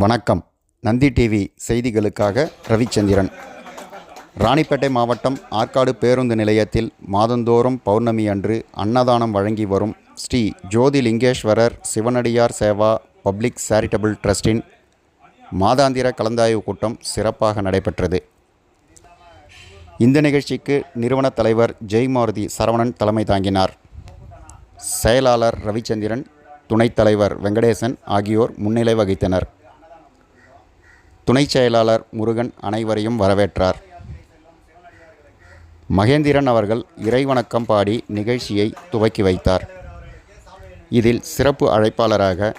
வணக்கம். நந்தி டிவி செய்திகளுக்காக ரவிச்சந்திரன். ராணிப்பேட்டை மாவட்டம் ஆற்காடு பேருந்து நிலையத்தில் மாதந்தோறும் பௌர்ணமி அன்று அன்னதானம் வழங்கி வரும் ஸ்ரீ ஜோதி லிங்கேஸ்வரர் சிவனடியார் சேவா பப்ளிக் சேரிட்டபிள் ட்ரஸ்டின் மாதாந்திர கலந்தாய்வு கூட்டம் சிறப்பாக நடைபெற்றது. இந்த நிகழ்ச்சிக்கு நிறுவனத் தலைவர் ஜெய்மாருதி சரவணன் தலைமை தாங்கினார். செயலாளர் ரவிச்சந்திரன் துணைத் தலைவர் வெங்கடேசன் ஆகியோர் முன்னிலை வகித்தனர். துணைச் செயலாளர் முருகன் அனைவரையும் வரவேற்றார். மகேந்திரன் அவர்கள் இறைவணக்கம் பாடி நிகழ்ச்சியை துவக்கி வைத்தார். இதில் சிறப்பு அழைப்பாளராக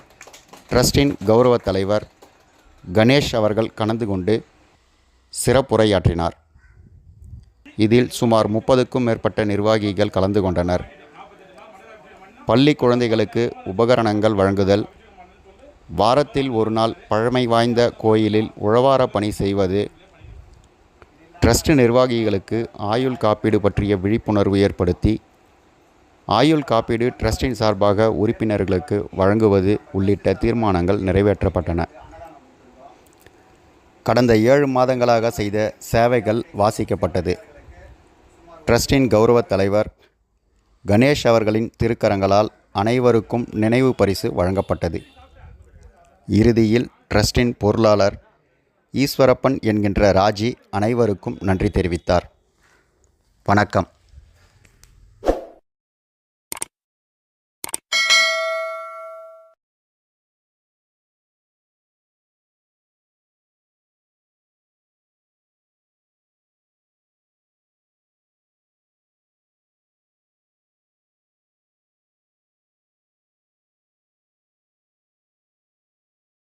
ட்ரஸ்டின் கௌரவ தலைவர் கணேஷ் அவர்கள் கலந்து கொண்டு சிறப்புரையாற்றினார். இதில் சுமார் முப்பதுக்கும் மேற்பட்ட நிர்வாகிகள் கலந்து கொண்டனர். பள்ளி குழந்தைகளுக்கு உபகரணங்கள் வழங்குதல் வாரத்தில் ஒரு நாள் பழமை வாய்ந்த கோயிலில் உழவார பணி செய்வது ட்ரஸ்ட் நிர்வாகிகளுக்கு ஆயுள் காப்பீடு பற்றிய விழிப்புணர்வு ஏற்படுத்தி ஆயுள் காப்பீடு ட்ரஸ்டின் சார்பாக உறுப்பினர்களுக்கு வழங்குவது உள்ளிட்ட தீர்மானங்கள் நிறைவேற்றப்பட்டன. கடந்த ஏழு மாதங்களாக செய்த சேவைகள் வாசிக்கப்பட்டது. ட்ரஸ்டின் கௌரவ தலைவர் கணேஷ் அவர்களின் திருக்கரங்களால் அனைவருக்கும் நினைவு பரிசு வழங்கப்பட்டது. இறுதியில் ட்ரஸ்டின் பொருளாளர் ஈஸ்வரப்பன் என்கின்ற ராஜி அனைவருக்கும் நன்றி தெரிவித்தார். வணக்கம்.